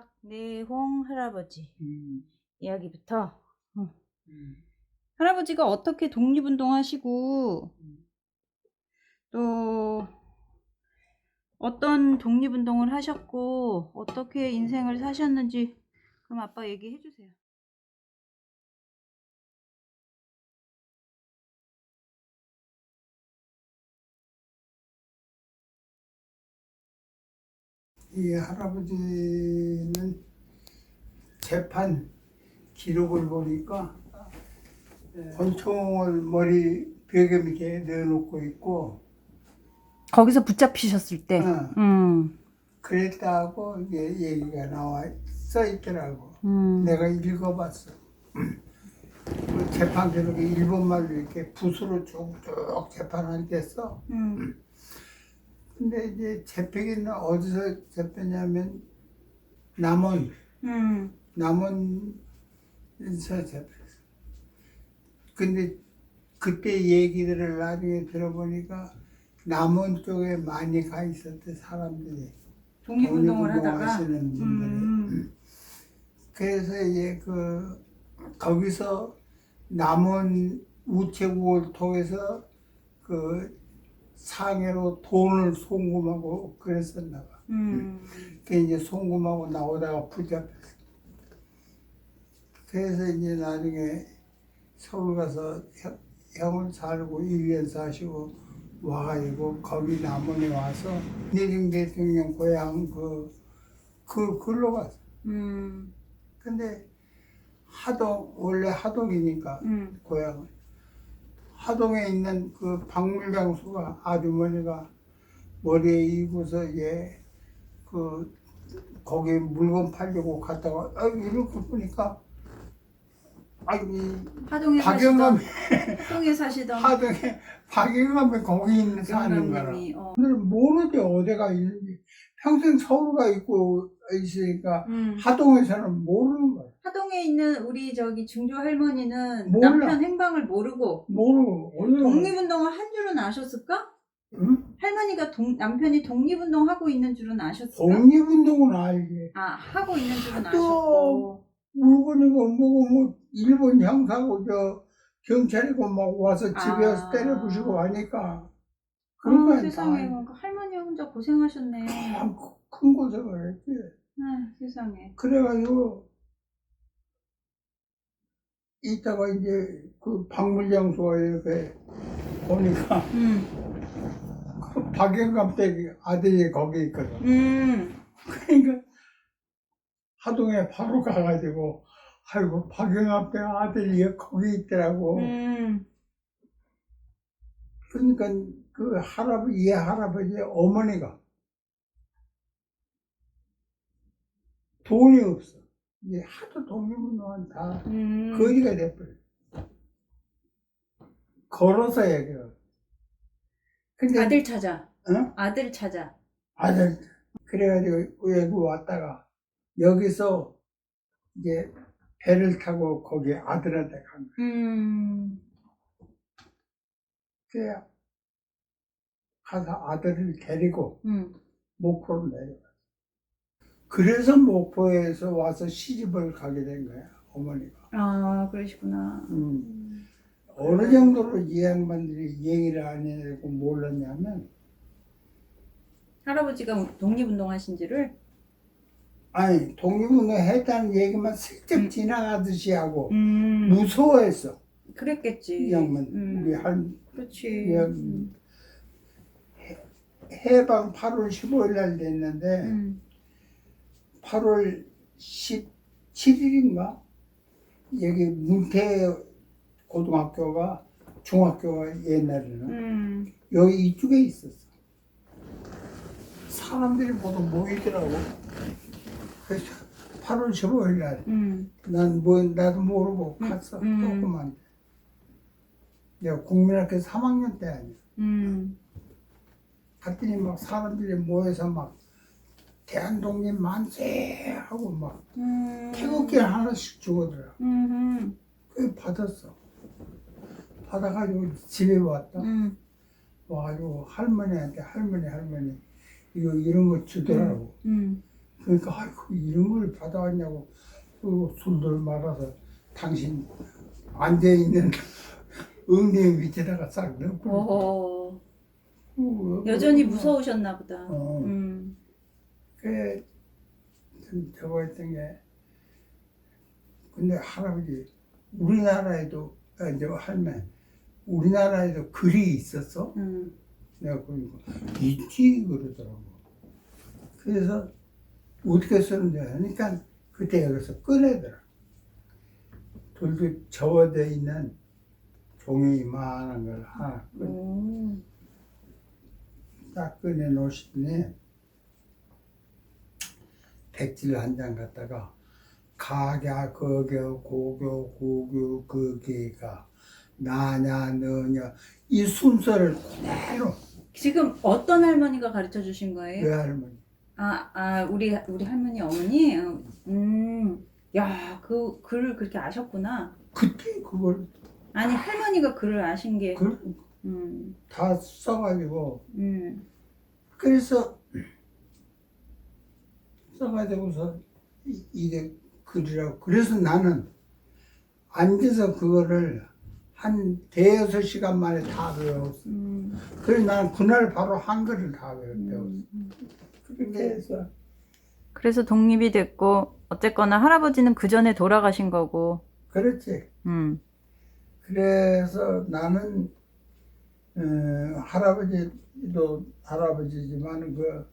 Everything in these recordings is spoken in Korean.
박내홍 할아버지 음, 이야기부터 어. 음, 할아버지가 어떻게 독립운동하시고 또 어떤 독립운동을 하셨고 어떻게 인생을 사셨는지 그럼 아빠 얘기해 주세요. 이 할아버지는 재판 기록을 보니까 권총을 머리 벽에 이렇게 넣어놓고 있고 거기서 붙잡히셨을 때. 어, 음. 그랬다고 이게 얘기가 나와 써 있더라고. 음. 내가 읽어봤어. 그 재판 기록이 일본말로 이렇게 붓으로 쭉쭉 재판을 됐어. 음. 근데 이제 재패기는 어디서 재패냐면 남원 음. 남원에서 재패했어. 근데 그때 얘기들을 나중에 들어보니까 남원 쪽에 많이 가 있었대 사람들이 독립운동을 하다가 하시는 분들이. 음. 그래서 이제 그 거기서 남원 우체국을 통해서 그 상해로 돈을 송금하고 그랬었나 봐. 음. 그 이제 송금하고 나오다가 붙잡혔어. 그래서 이제 나중에 서울 가서 형, 형을 살고 1년 사시고 와가지고 거기 남원에 와서 내정 대통령 고향 그, 그, 글로 갔어. 음. 근데 하동, 원래 하동이니까 음. 고향은. 하동에 있는 그 박물장수가 아주머니가 머리에 이고서 얘, 그, 거기 물건 팔려고 갔다가, 아, 이렇게 보니까, 아니, 하동에 박영감, 하동에 사시던 하동에, 박영감이 거기 있는 사는 거라. 어. 오늘은 모르지, 어디가 있는지. 평생 서울가 있고 있으니까, 음. 하동에서는 모르는 거야. 하동에 있는 우리 저기 중조 할머니는 몰라. 남편 행방을 모르고 모르고. 독립운동을 한 줄은 아셨을까? 응? 할머니가 동, 남편이 독립운동 하고 있는 줄은 아셨을까? 독립운동은 알지. 아 하고 있는 줄은 또- 아셨고 물건이고 뭐고 뭐 일본 형사고 저 경찰이고 막 와서 집에 와서 아. 때려 부시고 하니까 그런 아, 거야 세상에 그 할머니 혼자 고생하셨네. 큰 고생을 했지 아, 세상에. 그래가지고 이따가 이제 그 박물장소가 이렇게 보니까 음, 그 박영감 댁 아들이 거기 있거든. 음, 그러니까 하동에 바로 가가지고 아이고 박영감 댁 아들이 거기 있더라고. 음, 그러니까 그 할아버지, 이 할아버지의 어머니가 돈이 없어. 이제 하도 독립운동은 다 음. 거지가 돼버려. 걸어서 얘기해. 근데 아들 찾아. 어? 아들 찾아. 아들 그래가지고 외국 왔다가 여기서 이제 배를 타고 거기 아들한테 간 거야. 음, 그래 가서 아들을 데리고 음, 목포로 내려가. 그래서 목포에서 와서 시집을 가게 된 거야, 어머니가. 아, 그러시구나. 음. 어느 정도로 이 양반들이 얘기를 안 해고 몰랐냐면, 할아버지가 독립운동 하신지를? 아니, 독립운동 했다는 얘기만 슬쩍 지나가듯이 하고, 음, 무서워했어, 그랬겠지. 이 양반. 음, 우리 할, 그렇지. 예. 음, 해방 8월 15일 날 됐는데, 음, 8월 17일인가? 여기 문태 고등학교가, 중학교가 옛날에는, 음, 여기 이쪽에 있었어. 사람들이 모두 모이더라고. 그래서 8월 15일 날, 음, 난 뭐, 나도 모르고 갔어. 음. 조그만. 내가 국민학교 3학년 때 아니야. 음, 갔더니 막 사람들이 모여서 막 대한독립 만세! 하고 막 음. 태극기 하나씩 주거더라. 음, 그 받았어. 받아가지고 집에 왔다. 음, 와가지고 할머니한테 할머니 할머니 이거 이런 거 주더라고. 음, 그러니까 아이고 이런 걸 받아왔냐고 그 술들 말아서 당신 앉아 있는 엉덩이 밑에다가 싹 넣고 오. 어, 여전히 무서우셨나 보다. 어. 음. 저거 했던 게 근데 할아버지 우리나라에도 아, 이제 할매 우리나라에도 글이 있었어 음. 내가 보니까 있지 그러더라고 그래서 어떻게 쓰는지 하니까 그때 여기서 꺼내더라 돌도 접어져 있는 종이 이만한 걸 하나 꺼- 오. 딱 꺼내 놓으시더니 백질 한장 갖다가 가갸 거겨 고교 고교 거기가 나냐 너냐 이 순서를 그대로 지금 어떤 할머니가 가르쳐 주신 거예요? 외할머니 아, 아, 우리 우리 할머니 어머니. 어, 음. 야, 그 글을 그렇게 아셨구나. 그때 그걸 아니 할머니가 글을 아신 게. 그, 음. 다 써가지고 음. 그래서 써가지고서 이- 이게 글이라고 그래서 나는 앉아서 그거를 한 대여섯 시간 만에 다 외웠어 음. 그래서 나는 그날 바로 한글을 다 외웠어 음. 그렇게 해서 그래서 독립이 됐고 어쨌거나 할아버지는 그 전에 돌아가신 거고. 그렇지 음. 그래서 나는 어, 할아버지도 할아버지지만 그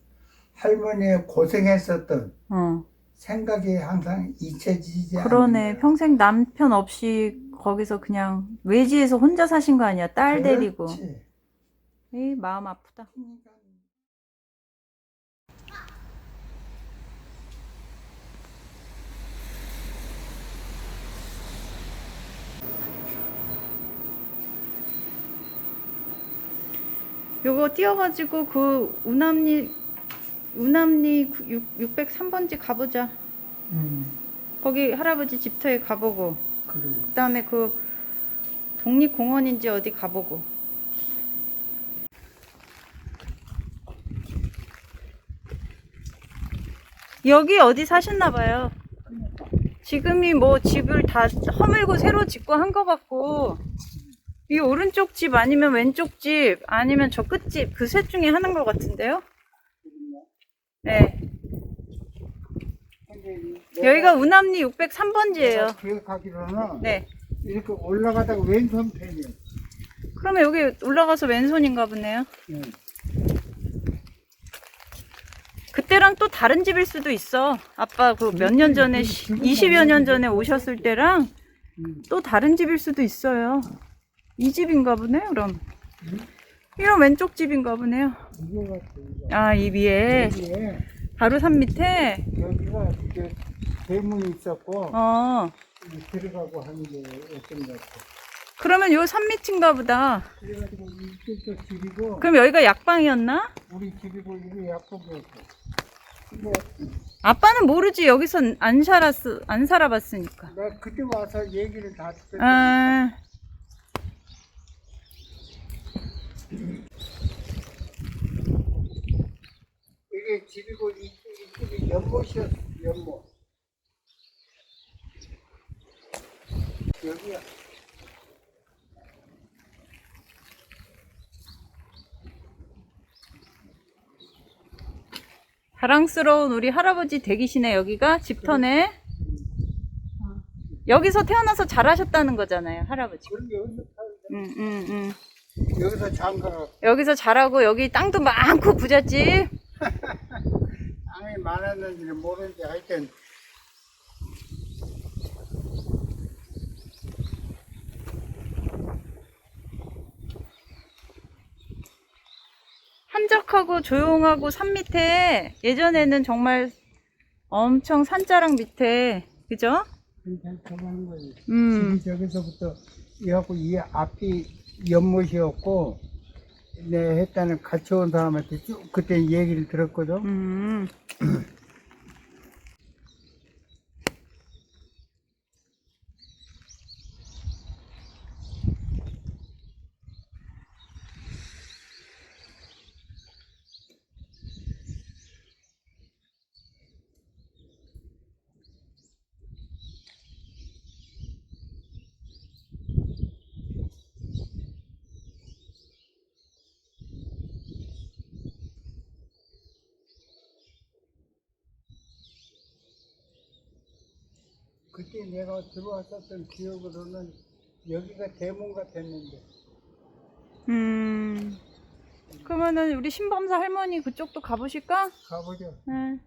할머니의 고생했었던 어. 생각이 항상 잊혀지지 그러네. 않는. 평생 남편 없이 거기서 그냥 외지에서 혼자 사신 거 아니야? 딸 데리고. 그렇지. 에이, 마음 아프다. 요거 띄워가지고 그 우남리 우남리 6, 603번지 가보자. 음, 거기 할아버지 집터에 가보고 그래. 그다음에 그 독립공원인지 어디 가보고. 여기 어디 사셨나 봐요. 지금이 뭐 집을 다 허물고 새로 짓고 한것 같고 이 오른쪽 집 아니면 왼쪽 집 아니면 저 끝집 그 셋 중에 하나인 것 같은데요. 네. 근데 여기가 우남리 603번지예요. 내가 기억하기로는 네. 이렇게 올라가다가 왼손 편이야. 그러면 여기 올라가서 왼손인가 보네요. 응. 그때랑 또 다른 집일 수도 있어. 아빠 그 몇 년 전에, 20여 년 전에 오셨을 때랑 음. 또 다른 집일 수도 있어요. 이 집인가 보네요, 그럼. 이런 왼쪽 집인가 보네요. 아, 이 위에. 여기에 바로 산 밑에. 여기가 이렇게 대문이 있었고 어. 이제 들어가고 하는 게 어떤 것 같아. 그러면 요 산 밑인가 보다. 그래가지고 이쪽도 집이고 그럼 여기가 약방이었나? 우리 집이고 이게 약국이었어. 근데 아빠는 모르지. 여기서 안 살았어, 안 살아봤으니까. 내가 그때 와서 얘기를 다 듣고 아, 이게 집이고 이쪽, 이쪽 이 연못이었어 연못. 여기야. 자랑스러운 우리 할아버지 댁이시네, 여기가. 집터네. 여기서 태어나서 잘하셨다는 거잖아요, 할아버지. 응, 응, 응. 여기서 장가가 여기서 자라고, 여기 땅도 많고 부잣집. 땅이 많았는지는 모르는데 하여튼 한적하고 조용하고 산 밑에 예전에는 정말 엄청 산자락 밑에, 그죠? 거지. 음, 저기서부터 이하고 이 앞이 연못이었고 내 했다는 같이 온 사람한테 쭉 그때 얘기를 들었거든. 음. 그때 내가 들어왔었던 기억으로는 여기가 대문 같았는데 음. 그러면은 우리 신범사 할머니 그쪽도 가보실까? 가보죠. 네.